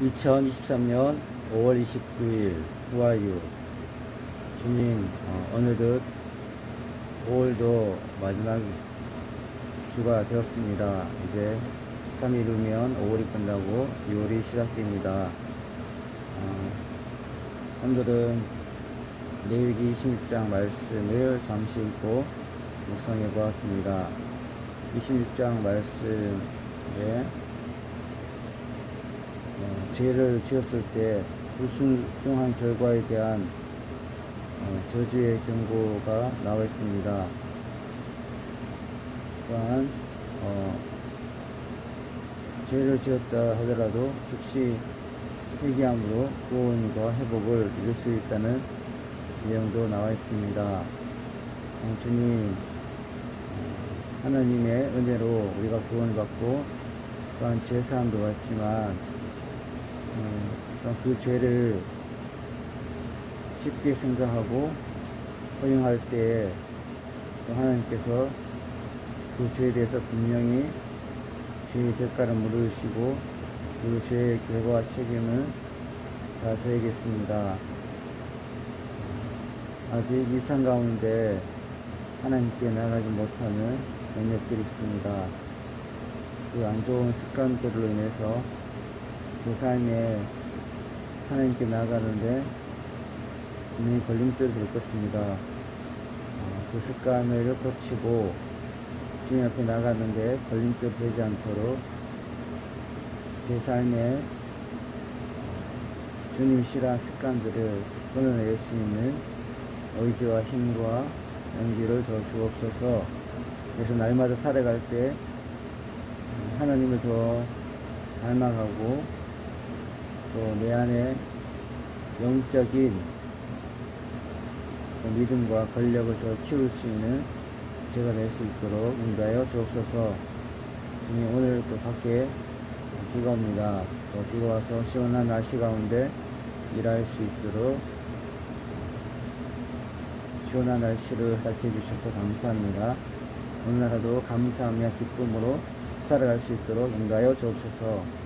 2023년 5월 29일 후아유 주님 어, 어느덧 5월도 마지막 주가 되었습니다. 이제 3일 후면 5월이 끝나고 6월이 시작됩니다. 어, 오늘은 레위기 26장 말씀을 잠시 읽고 묵상해 보았습니다. 26장 말씀에 어, 죄를 지었을 때 불순종한 결과에 대한 어, 저주의 경고가 나와 있습니다. 또한 어, 죄를 지었다 하더라도 즉시 회개함으로 구원과 회복을 이룰 수 있다는 내용도 나와 있습니다. 어, 주님 어, 하나님의 은혜로 우리가 구원을 받고 또한 제사함도 받지만 음, 또한 그 죄를 쉽게 생각하고 허용할 또 하나님께서 그 죄에 대해서 분명히 죄의 대가를 물으시고 그 죄의 결과와 책임을 다 져야겠습니다. 아직 일상 가운데 하나님께 나가지 못하는 영역들이 있습니다. 그 안 좋은 습관들로 인해서 제 삶에 하나님께 나아가는데 분명히 걸림돌이 될 것입니다. 어, 그 습관을 고치고 주님 앞에 나가는데 걸림돌이 되지 않도록 제 삶에 주님 싫어한 습관들을 끊어낼 수 있는 의지와 힘과 용기를 더 주옵소서. 그래서 날마다 살아갈 때 하나님을 더 닮아가고 또 내 안에 영적인 그 믿음과 권력을 더 키울 수 있는 제가 될 수 있도록 인도하여 주옵소서. 주님 오늘 또 밖에 비가 옵니다. 또 비가 와서 시원한 날씨 가운데 일할 수 있도록 시원한 날씨를 밝혀 주셔서 감사합니다. 오늘 하루도 감사하며 기쁨으로 살아갈 수 있도록 인도하여 주옵소서.